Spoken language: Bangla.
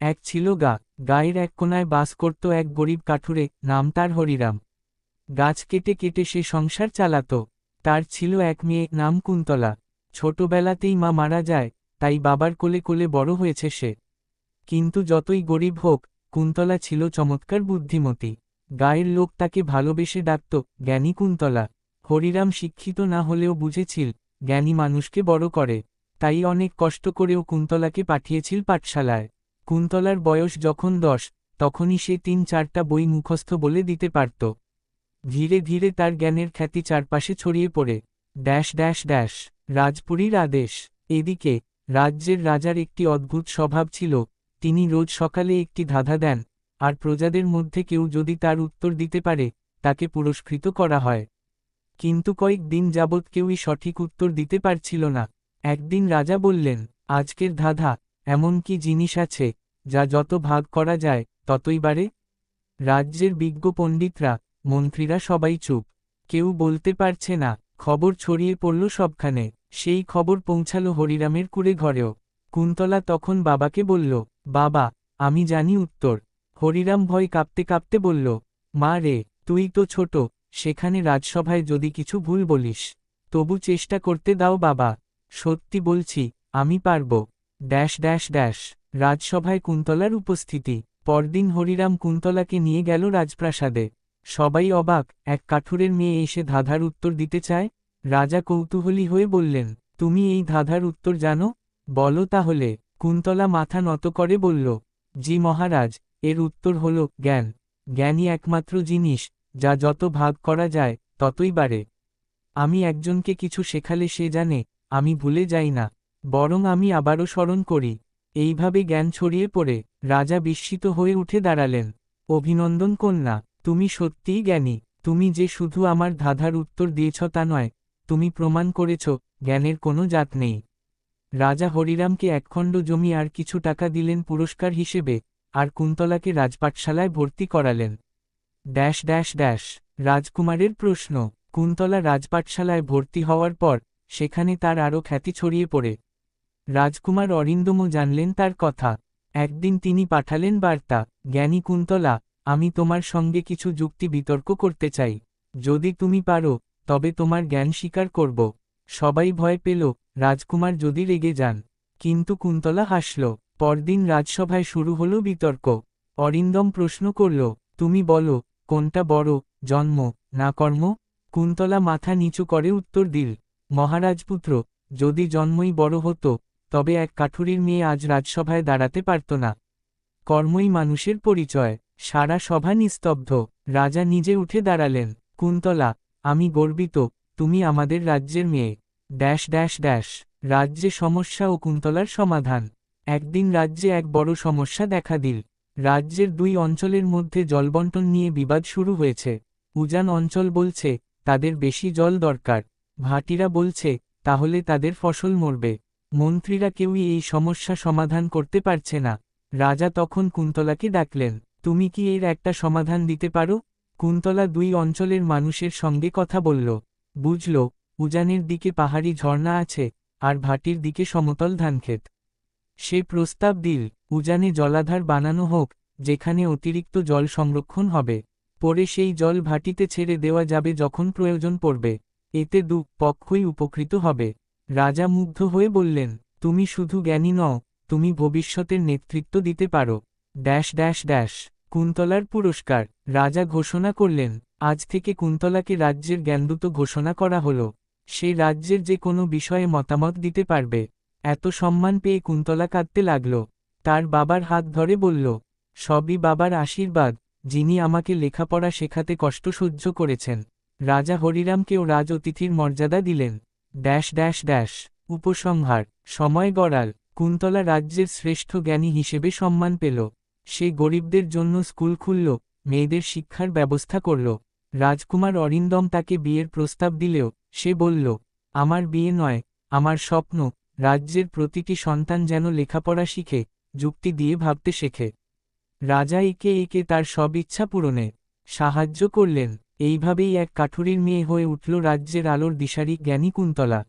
এক ছিল গা, গায়ের এক কোনায় বাস করত এক গরিব কাঠুরে, নাম তার হরিরাম। গাছ কেটে কেটে সে সংসার চালাত। তার ছিল এক মেয়ে, নাম কুন্তলা। ছোটবেলাতেই মা মারা যায়, তাই বাবার কোলে কোলে বড় হয়েছে সে। কিন্তু যতই গরিব হোক, কুন্তলা ছিল চমৎকার বুদ্ধিমতী। গায়ের লোক তাকে ভালোবেসে ডাকত, জ্ঞানী কুন্তলা, হরিরাম শিক্ষিত না হলেও বুঝেছিল, জ্ঞানী মানুষকে বড় করে। তাই অনেক কষ্ট করেও কুন্তলাকে পাঠিয়েছিল পাঠশালায়। কুন্তলার বয়স যখন দশ, তখনই সে তিন চারটা বই মুখস্থ বলে দিতে পারত। ধীরে ধীরে তার জ্ঞানের খ্যাতি চারপাশে ছড়িয়ে পড়ে। ড্যাশ ড্যাশ ড্যাশ, রাজপুরীর আদেশ। এদিকে, রাজ্যের রাজার একটি অদ্ভুত স্বভাব ছিল। তিনি রোজ সকালে একটি ধাঁধা দেন, আর প্রজাদের মধ্যে কেউ যদি তার উত্তর দিতে পারে, তাকে পুরস্কৃত করা হয়। কিন্তু কয়েক দিন যাবৎ কেউই সঠিক উত্তর দিতে পারছিল না। একদিন রাজা বললেন, আজকের ধাঁধা, এমন কি জিনিস আছে? যা যত ভাগ করা যায়, ততই বাড়ে। রাজ্যের বিজ্ঞ পণ্ডিতরা, মন্ত্রীরা সবাই চুপ। কেউ বলতে পারছে না, খবর ছড়িয়ে পড়ল সবখানে। সেই খবর পৌঁছাল হরিরামের কুড়ে ঘরেও। কুন্তলা তখন বাবাকে বলল, বাবা, আমি জানি উত্তর। হরিরাম ভয় কাঁপতে কাঁপতে বলল, মা রে, তুই তো ছোট, সেখানে রাজসভায় যদি কিছু ভুল বলিস, তবু চেষ্টা করতে দাও বাবা। সত্যি বলছি, আমি পারব। Dash dash dash. রাজসভায় কুন্তলার উপস্থিতি। পরদিন হরিরাম কুন্তলাকে নিয়ে গেল রাজপ্রাসাদে। সবাই অবাক, এক কাঠুরের মেয়ে এসে ধাঁধার উত্তর দিতে চায়। রাজা কৌতূহলী হয়ে বললেন, তুমি এই ধাঁধার উত্তর জানো? বলো তাহলে। কুন্তলা মাথা নত করে বলল, জি মহারাজ, এর উত্তর হল জ্ঞান। জ্ঞানই একমাত্র জিনিস, যা যত ভাগ করা যায়, ততই বাড়ে। আমি একজনকে কিছু শেখালে সে জানে, আমি ভুলে যাই না। বরং আমি আবারও স্মরণ করি। এইভাবে জ্ঞান ছড়িয়ে পড়ে রাজা বিস্মিত হয়ে উঠে দাঁড়ালেন। অভিনন্দন কন্যা, তুমি সত্যিই জ্ঞানী। তুমি যে শুধু আমার ধাঁধার উত্তর দিয়েছ তা নয়, তুমি প্রমাণ করেছ, জ্ঞানের কোনো জাত নেই। রাজা হরিরামকে একখণ্ড জমি আর কিছু টাকা দিলেন পুরস্কার হিসেবে, আর কুন্তলাকে রাজপাঠশালায় ভর্তি করালেন। ড্যাশ ড্যাশ ড্যাশ, রাজকুমারের প্রশ্ন। কুন্তলা রাজপাঠশালায় ভর্তি হওয়ার পর, সেখানে তার আরও খ্যাতি ছড়িয়ে পড়ে। রাজকুমার অরিন্দমও জানলেন তার কথা। একদিন তিনি পাঠালেন বার্তা, জ্ঞানী কুন্তলা, আমি তোমার সঙ্গে কিছু যুক্তি বিতর্ক করতে চাই। যদি তুমি পারো, তবে তোমার জ্ঞান স্বীকার করব সবাই ভয় পেল, রাজকুমার যদি রেগে যান। কিন্তু কুন্তলা হাসল, পরদিন রাজসভায় শুরু হল বিতর্ক অরিন্দম প্রশ্ন করল, তুমি বলো, কোনটা বড়, জন্ম, না কর্ম কুন্তলা মাথা নিচু করে উত্তর দিল, মহারাজপুত্র, যদি জন্মই বড় হতো তবে এক কাঠুরির মেয়ে আজ রাজসভায় দাঁড়াতে পারত না। কর্মই মানুষের পরিচয়, সারা সভা নিস্তব্ধ, রাজা নিজে উঠে দাঁড়ালেন, কুন্তলা, আমি গর্বিত, তুমি আমাদের রাজ্যের মেয়ে, ড্যাশ ড্যাশ ড্যাশ, রাজ্যে সমস্যা ও কুন্তলার সমাধান, একদিন রাজ্যে এক বড় সমস্যা দেখা দিল, রাজ্যের দুই অঞ্চলের মধ্যে জলবন্টন নিয়ে বিবাদ শুরু হয়েছে, উজান অঞ্চল বলছে, তাদের বেশি জল দরকার, ভাটিরা বলছে, তাহলে তাদের ফসল মরবে। মন্ত্রীরা কেউই এই সমস্যা সমাধান করতে পারছে না। রাজা তখন কুন্তলাকে ডাকলেন, তুমি কি এর একটা সমাধান দিতে পারো? কুন্তলা দুই অঞ্চলের মানুষের সঙ্গে কথা বলল। বুঝল, উজানের দিকে পাহাড়ি ঝর্ণা আছে, আর ভাটির দিকে সমতল ধানক্ষেত। সে প্রস্তাব দিল, উজানে জলাধার বানানো হোক, যেখানে অতিরিক্ত জল সংরক্ষণ হবে। পরে সেই জল ভাটিতে ছেড়ে দেওয়া যাবে যখন প্রয়োজন পড়বে। এতে দু পক্ষই উপকৃত হবে। রাজা মুগ্ধ হয়ে বললেন, তুমি শুধু জ্ঞানী নও, তুমি ভবিষ্যতের নেতৃত্ব দিতে পারো। ড্যাশ ড্যাশ ড্যাশ, কুন্তলার পুরস্কার। রাজা ঘোষণা করলেন, আজ থেকে কুন্তলাকে রাজ্যের জ্ঞানদূত ঘোষণা করা হল। সে রাজ্যের যে কোনো বিষয়ে মতামত দিতে পারবে। এত সম্মান পেয়ে কুন্তলা কাঁদতে লাগল। তার বাবার হাত ধরে বলল, সবই বাবার আশীর্বাদ, যিনি আমাকে লেখাপড়া শেখাতে কষ্ট সহ্য করেছেন। রাজা হরিরামকেও রাজ অতিথির মর্যাদা দিলেন। ড্যাশ ড্যাশ ড্যাশ, উপসংহার, সময় গড়াল, কুন্তলা রাজ্যের শ্রেষ্ঠ জ্ঞানী হিসেবে সম্মান পেল। সে গরিবদের জন্য স্কুল খুলল, মেয়েদের শিক্ষার ব্যবস্থা করল। রাজকুমার অরিন্দম তাকে বিয়ের প্রস্তাব দিলেও, সে বলল, আমার বিয়ে নয়, আমার স্বপ্ন, রাজ্যের প্রতিটি সন্তান যেন লেখাপড়া শিখে, যুক্তি দিয়ে ভাবতে শেখে। রাজা একে একে তার সব ইচ্ছা পূরণে সাহায্য করলেন। এইভাবেই এক কাঠুরির মেয়ে হয়ে উঠল রাজ্যের আলোর দিশারি জ্ঞানী কুন্তলা